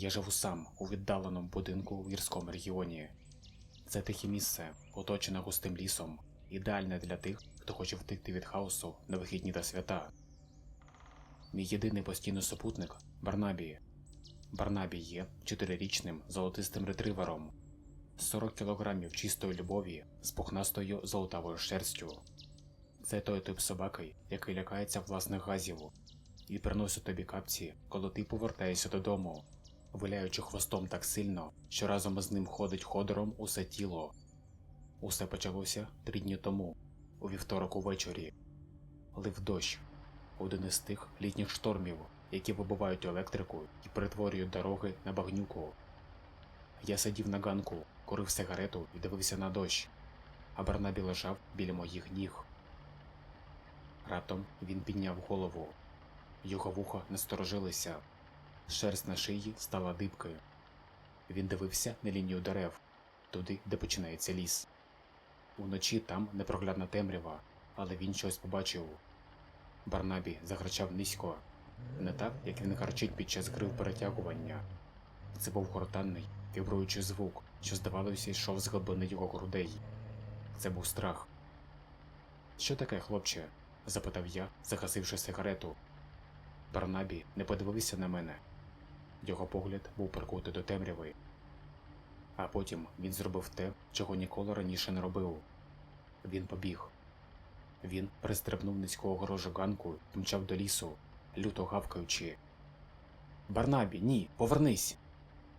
Я живу сам у віддаленому будинку у гірському регіоні. Це тихе місце, оточене густим лісом, ідеальне для тих, хто хоче втекти від хаосу на вихідні та свята. Мій єдиний постійний супутник Барнабі. Барнабі є чотирирічним золотистим ретривером, 40 кілограмів чистої любові з пухнастою золотавою шерстю. Це той тип собаки, який лякається власних газів і приносить тобі капці, коли ти повертаєшся додому, виляючи хвостом так сильно, що разом із ним ходить ходором усе тіло. Усе почалося три дні тому, у вівторок увечері. Лив дощ, один із тих літніх штормів, які вибивають електрику і перетворюють дороги на багнюку. Я сидів на ганку, курив сигарету і дивився на дощ, а Барнабі лежав біля моїх ніг. Раптом він підняв голову. Його вуха насторожилися, шерсть на шиї стала дибкою. Він дивився на лінію дерев, туди, де починається ліс. Уночі там непроглядна темрява, але він щось побачив. Барнабі закричав низько, не так, як він гарчить під час гри перетягування. Це був гортанний, вібруючий звук, що, здавалося, йшов з глибини його грудей. Це був страх. Що таке, хлопче? запитав я, загасивши сигарету. Барнабі не подивився на мене. Його погляд був прикутий до темряви. А потім він зробив те, чого ніколи раніше не робив. Він побіг. Він пристрибнув низького огорожу ганку і мчав до лісу, люто гавкаючи. Барнабі, ні, повернись.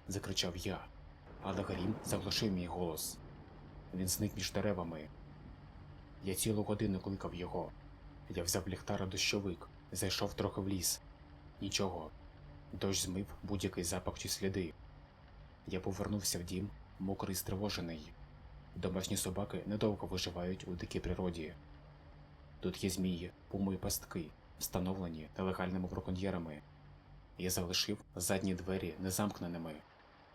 закричав я, але Грім заглушив мій голос. Він зник між деревами. Я цілу годину кликав його. Я взяв ліхтара дощовик, зайшов трохи в ліс. Нічого. Дощ змив будь-який запах чи сліди. Я повернувся в дім, мокрий стривожений. Домашні собаки недовго виживають у дикій природі. Тут є змії, пуми і пастки, встановлені нелегальними браконьєрами. Я залишив задні двері незамкненими,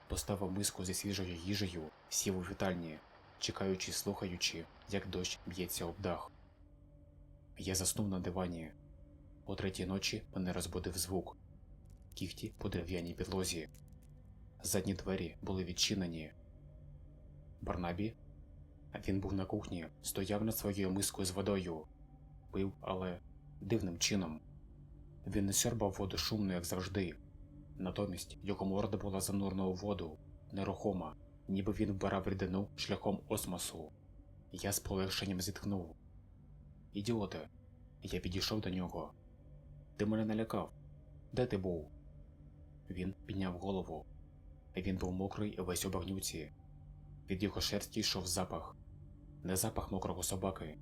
поставив миску зі свіжою їжею, сів у вітальні, чекаючи, слухаючи, як дощ б'ється об дах. Я заснув на дивані. О третій ночі мене розбудив звук кіхті по дерев'яній підлозі. Задні двері були відчинені. Барнабі? Він був на кухні, стояв над своєю мискою з водою, пив, але дивним чином. Він не сьорбав воду шумно, як завжди. Натомість його морда була занурена у воду, нерухома, ніби він вбирав рідину шляхом осмосу. Я з полегшенням зітхнув. Ідіоте, я підійшов до нього. Ти мене налякав. Де ти був? Він підняв голову. Він був мокрий весь у багнюці. Від його шерсті йшов запах, не запах мокрого собаки.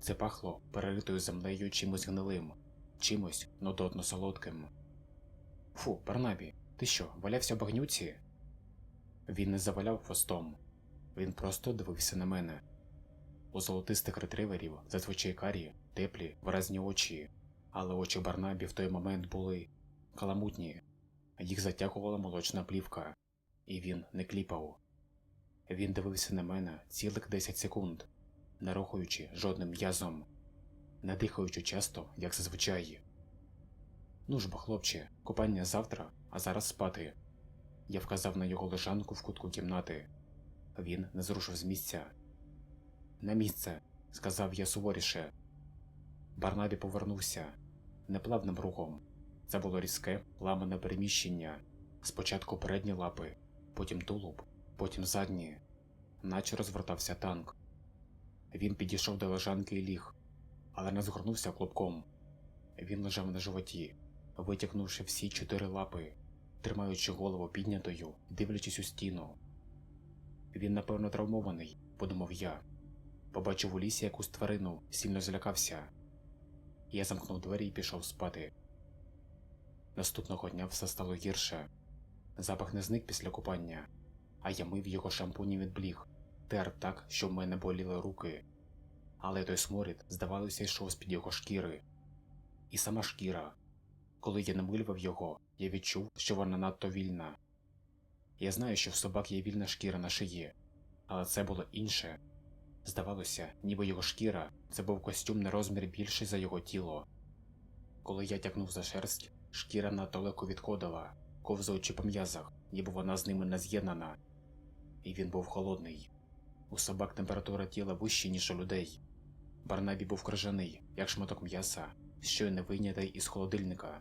Це пахло переритою землею чимось гнилим, чимось нудотно солодким. Фу, Барнабі, ти що, валявся в багнюці? Він не заваляв хвостом, він просто дивився на мене. У золотистих ретриверів зазвичай карі, теплі, виразні очі, але очі Барнабі в той момент були каламутні, їх затягувала молочна плівка, і він не кліпав. Він дивився на мене цілих 10 секунд, не рухаючи жодним м'язом, не дихаючи часто, як зазвичай. Ну ж бо, хлопче, купання завтра, а зараз спати. Я вказав на його лежанку в кутку кімнати. Він не зрушив з місця. На місце, сказав я суворіше. Барнабі повернувся неплавним рухом. Це було різке, ламане переміщення. Спочатку передні лапи, потім тулуб, потім задні, наче розвертався танк. Він підійшов до лежанки і ліг, але не згорнувся клубком. Він лежав на животі, витягнувши всі чотири лапи, тримаючи голову піднятою, дивлячись у стіну. Він, напевно, травмований, подумав я. Побачив у лісі якусь тварину, сильно злякався. Я замкнув двері і пішов спати. Наступного дня все стало гірше. Запах не зник після купання, а я мив його шампунем від бліг, тер так, що в мене боліли руки. Але той сморід, здавалося, йшов з-під його шкіри. І сама шкіра. Коли я намилював його, я відчув, що вона надто вільна. Я знаю, що в собак є вільна шкіра на шиї, але це було інше. Здавалося, ніби його шкіра це був костюм на розмір більший за його тіло. Коли я тягнув за шерсть, шкіра надто легко відходила, ковзаючи по м'язах, ніби вона з ними не з'єднана. І він був холодний. У собак температура тіла вища, ніж у людей. Барнабі був крижаний, як шматок м'яса, щойно вийнятий із холодильника.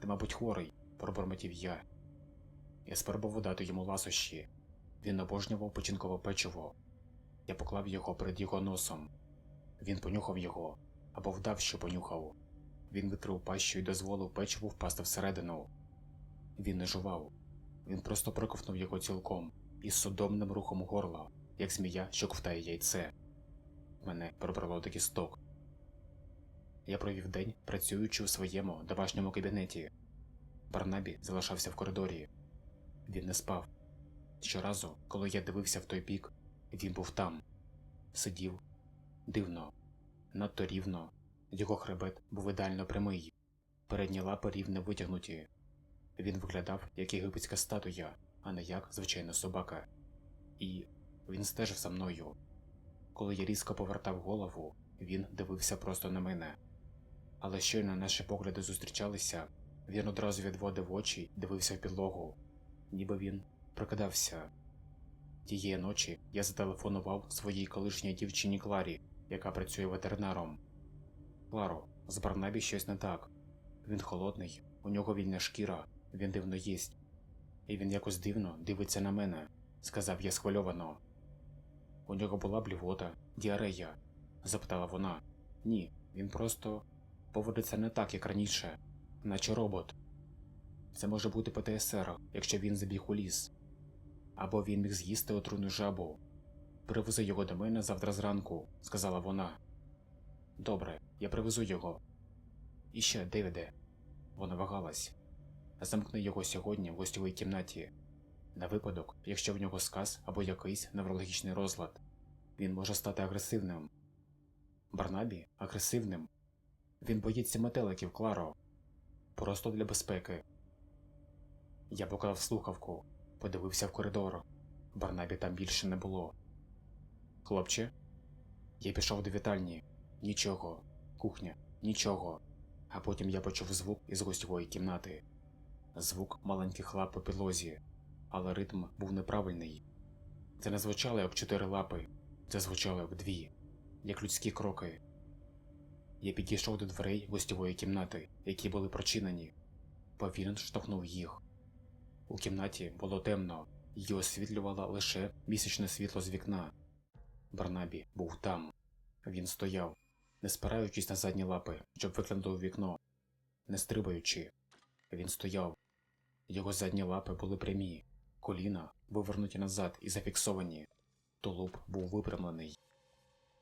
Ти, мабуть, хворий, пробормотів я. Я спробував дати йому ласощі. Він обожнював печінкове печиво. Я поклав його перед його носом. Він понюхав його або вдав, що понюхав. Він витрив пащу і дозволив печиву впасти всередину. Він не жував. Він просто проковтнув його цілком із судомним рухом горла, як змія, що ковтає яйце. Мене пробрало до кісток. Я провів день, працюючи у своєму домашньому кабінеті. Барнабі залишався в коридорі. Він не спав. Щоразу, коли я дивився в той бік, він був там, сидів дивно, надто рівно. Його хребет був ідеально прямий, передні лапи рівно витягнуті. Він виглядав як єгипетська статуя, а не як звичайна собака. І він стежив за мною. Коли я різко повертав голову, він дивився просто на мене. Але щойно наші погляди зустрічалися, він одразу відводив очі, дивився в підлогу, ніби він прокидався. Тієї ночі я зателефонував своїй колишній дівчині Кларі, яка працює ветеринаром. Кларо, з Барнабі щось не так. Він холодний, у нього вільна шкіра, він дивно їсть. І він якось дивно дивиться на мене, сказав я схвильовано. У нього була блювота, діарея? запитала вона. Ні, він просто поводиться не так, як раніше, наче робот. Це може бути ПТСР, якщо він забіг у ліс. Або він міг з'їсти отруйну жабу. Привези його до мене завтра зранку, сказала вона. Добре, я привезу його. І ще, Девіде. Вона вагалась. Замкни його сьогодні в гостьовій кімнаті. На випадок, якщо в нього сказ або якийсь неврологічний розлад, він може стати агресивним. Барнабі агресивним. Він боїться метеликів, Кларо. Просто для безпеки. Я поклав слухавку, подивився в коридор. Барнабі там більше не було. Хлопче, я пішов до вітальні. Нічого. Кухня, нічого. А потім я почув звук із гостьової кімнати. Звук маленьких лап по підлозі, але ритм був неправильний. Це не звучало як чотири лапи, це звучало як дві, як людські кроки. Я підійшов до дверей гостьової кімнати, які були прочинені. Повільно штовхнув їх. У кімнаті було темно, її освітлювало лише місячне світло з вікна. Барнабі був там. Він стояв, не спираючись на задні лапи, щоб виглянути у вікно, не стрибаючи. Він стояв. Його задні лапи були прямі, коліна вивернуті назад і зафіксовані. Тулуб був випрямлений.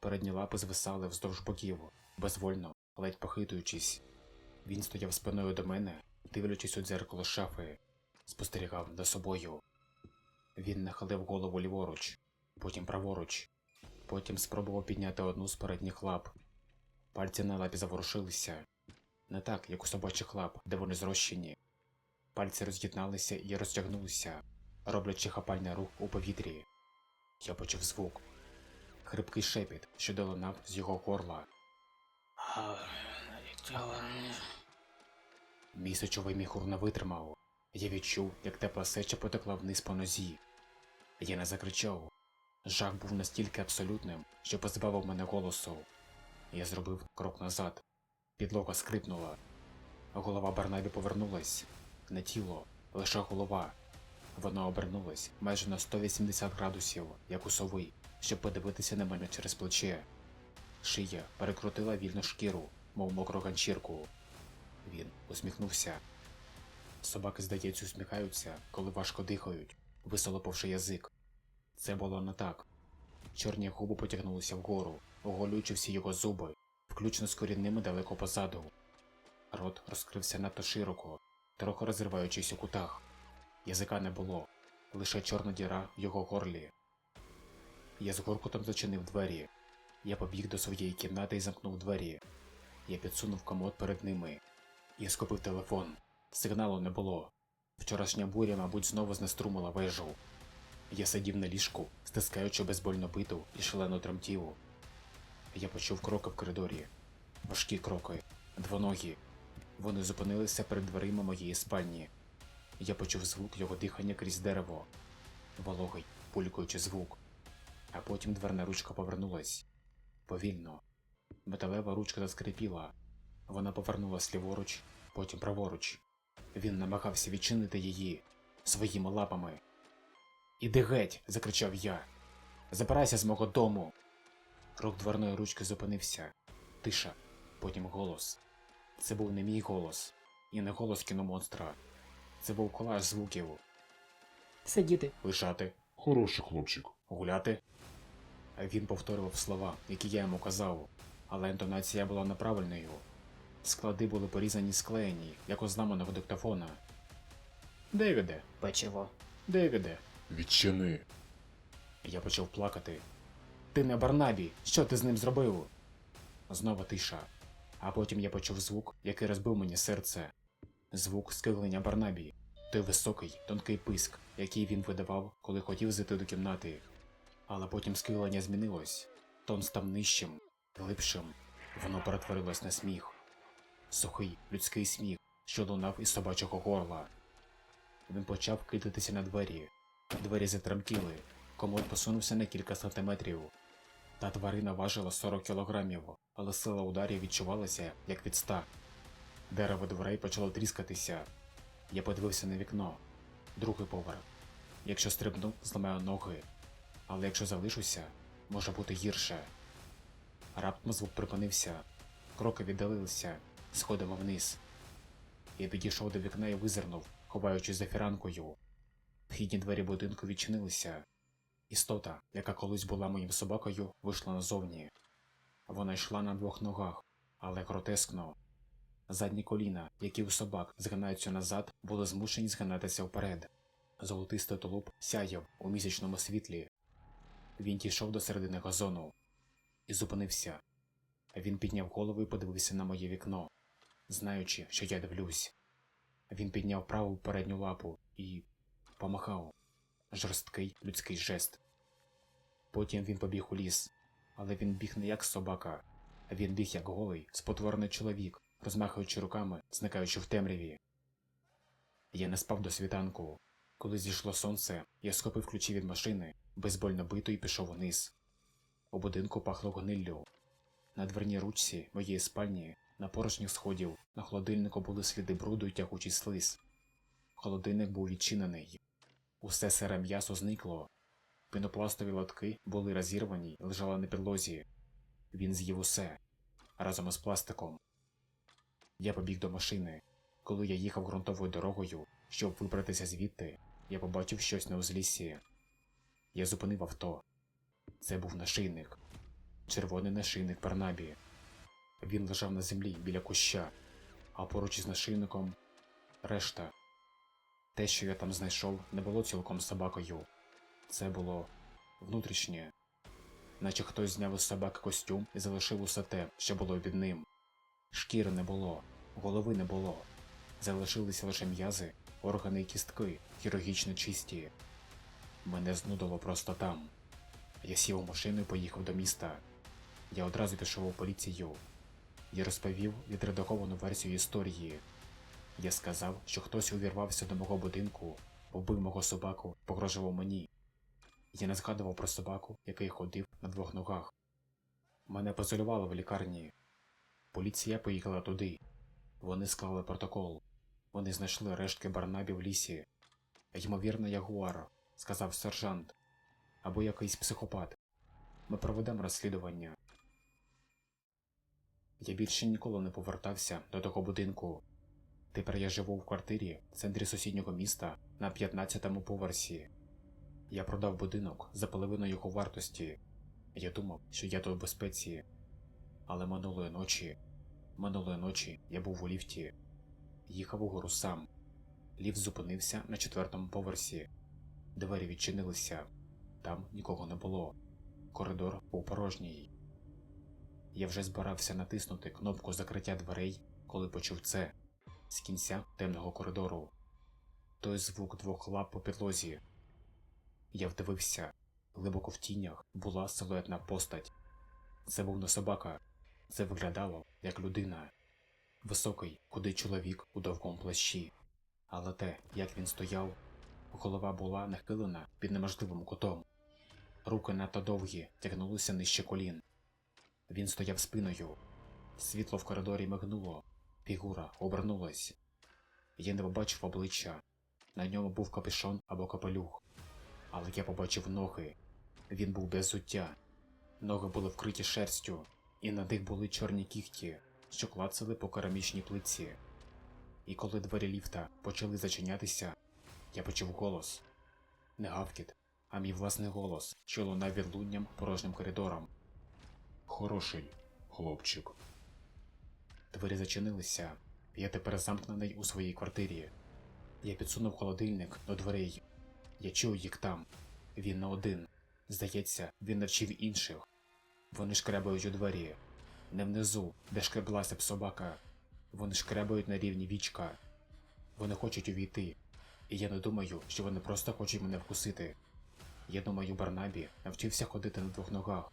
Передні лапи звисали вздовж боків, безвольно, ледь похитуючись. Він стояв спиною до мене, дивлячись у дзеркало шафи, спостерігав за собою. Він нахилив голову ліворуч, потім праворуч, потім спробував підняти одну з передніх лап. Пальці на лапі заворушилися, не так, як у собачих лап, де вони зрощені. Пальці роз'єдналися і розтягнулися, роблячи хапальний рух у повітрі. Я почув звук. Хрипкий шепіт, що долинав з його горла. Мій сочовий міхур не витримав. Я відчув, як тепла сеча потекла вниз по нозі. Я не закричав. Жах був настільки абсолютним, що позбавив мене голосу. Я зробив крок назад. Підлога скрипнула. Голова Барнабі повернулась. Не тіло, лише голова. Вона обернулась майже на 180 градусів, як у сови, щоб подивитися на мене через плече. Шия перекрутила вільну шкіру, мов мокру ганчірку. Він усміхнувся. Собаки, здається, усміхаються, коли важко дихають, висолопивши язик. Це було не так. Чорні губи потягнулися вгору, оголюючи всі його зуби, включно з корінними далеко позаду. Рот розкрився надто широко, трохи розриваючись у кутах. Язика не було, лише чорна діра в його горлі. Я з горкотом зачинив двері. Я побіг до своєї кімнати і замкнув двері. Я підсунув комод перед ними. Я схопив телефон. Сигналу не було. Вчорашня буря, мабуть, знову знеструмила вежу. Я сидів на ліжку, стискаючи безбольно биту і шалено тремтів. Я почув кроки в коридорі. Важкі кроки, двоногі. Вони зупинилися перед дверима моєї спальні. Я почув звук його дихання крізь дерево, вологий, пулькаючий звук. А потім дверна ручка повернулась. Повільно. Металева ручка заскрипіла. Вона повернулась ліворуч, потім праворуч. Він намагався відчинити її своїми лапами. Іди геть. закричав я. Забирайся з мого дому. Рух дверної ручки зупинився. Тиша, потім голос. Це був не мій голос, і не голос кіномонстра. Це був колаж звуків. Сидіти. Лишати, Хороший хлопчик. гуляти. Він повторював слова, які я йому казав, але інтонація була неправильною. Склади були порізані склеєні, як у диктофона. Девіде, Печиво. Девіде. Відчини. Я почав плакати. Ти не Барнабі, що ти з ним зробив? Знову тиша. А потім я почув звук, який розбив мені серце. Звук скиглення Барнабі, той високий, тонкий писк, який він видавав, коли хотів зайти до кімнати. Але потім скиглення змінилось. Тон став нижчим, глибшим. Воно перетворилось на сміх. Сухий людський сміх, що лунав із собачого горла. Він почав кидатися на двері. Двері затремтіли, комод посунувся на кілька сантиметрів. Та тварина важила 40 кілограмів, але сила ударів відчувалася, як від ста. Дерево дверей почало тріскатися. Я подивився на вікно. Другий поверх. Якщо стрибну, зламаю ноги. Але якщо залишуся, може бути гірше. Раптом звук припинився. Кроки віддалилися, сходимо вниз. Я підійшов до вікна і визирнув, ховаючись за фіранкою. Вхідні двері будинку відчинилися. Істота, яка колись була моїм собакою, вийшла назовні. Вона йшла на двох ногах, але гротескно. Задні коліна, які у собак згинаються назад, були змушені згинатися вперед. Золотистий тулуб сяяв у місячному світлі. Він дійшов до середини газону і зупинився. Він підняв голову і подивився на моє вікно, знаючи, що я дивлюсь. Він підняв праву передню лапу і помахав жорсткий людський жест. Потім він побіг у ліс, але він біг не як собака, а він біг як голий, спотворений чоловік, розмахуючи руками, зникаючи в темряві. Я не спав до світанку. Коли зійшло сонце, я схопив ключі від машини, безбольно бито і пішов униз. У будинку пахло гниллю. На дверній ручці моєї спальні, на порожніх сходів, на холодильнику були сліди бруду й тягучий слиз. Холодильник був відчинений. Усе сире м'ясо зникло. Пінопластові лотки були розірвані й лежали на підлозі. Він з'їв усе разом із пластиком. Я побіг до машини. Коли я їхав ґрунтовою дорогою, щоб вибратися звідти, я побачив щось на узліссі. Я зупинив авто. Це був нашийник. Червоний нашийник Барнабі. Він лежав на землі біля куща, а поруч із нашийником решта. Те, що я там знайшов, не було цілком собакою. Це було внутрішнє. Наче хтось зняв із собаки костюм і залишив усе те, що було під ним. Шкіри не було, голови не було. Залишилися лише м'язи, органи і кістки, хірургічно чисті. Мене знудило просто там. Я сів у машину і поїхав до міста. Я одразу пішов у поліцію. Я розповів відредаговану версію історії. Я сказав, що хтось увірвався до мого будинку, вбив мого собаку, погрожував мені. Я не згадував про собаку, який ходив на двох ногах. Мене позолювали в лікарні. Поліція поїхала туди. Вони склали протокол. Вони знайшли рештки Барнабі в лісі. Ймовірно, ягуар, сказав сержант, або якийсь психопат. Ми проведемо розслідування. Я більше ніколи не повертався до того будинку. Тепер я живу в квартирі в центрі сусіднього міста на 15-му поверсі. Я продав будинок за половину його вартості. Я думав, що я тут в безпеці. Але минулої ночі, минулої ночі я був у ліфті, їхав угору сам. Ліфт зупинився на четвертому поверсі. Двері відчинилися, там нікого не було. Коридор був порожній. Я вже збирався натиснути кнопку закриття дверей, коли почув це з кінця темного коридору. Той звук двох лап по підлозі. Я вдивився, глибоко в тінях була силуетна постать. Це був не собака, це виглядало як людина. Високий, худий чоловік у довгому плащі. Але те, як він стояв, голова була нахилена під неможливим кутом. Руки надто довгі тягнулися нижче колін. Він стояв спиною. Світло в коридорі мигнуло, фігура обернулась. Я не побачив обличчя. На ньому був капюшон або капелюх. Але я побачив ноги. Він був без зуття. Ноги були вкриті шерстю, і на них були чорні кігті, що клацали по керамічній плитці. І коли двері ліфта почали зачинятися, я почув голос. Не гавкіт, а мій власний голос, що лунав відлунням порожнім коридором. Хороший хлопчик. Двері зачинилися, я тепер замкнений у своїй квартирі. Я підсунув холодильник до дверей. Я чув їх там. Він не один. Здається, він навчив інших. Вони шкребають у двері. Не внизу, де шкреблася б собака. Вони шкребають на рівні вічка. Вони хочуть увійти. І я не думаю, що вони просто хочуть мене вкусити. Я думаю, Барнабі навчився ходити на двох ногах,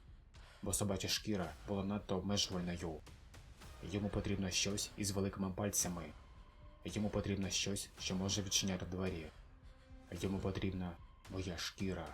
бо собача шкіра була надто обмежувальною. Йому потрібно щось із великими пальцями. Йому потрібно щось, що може відчиняти двері. Йому потрібна моя шкіра.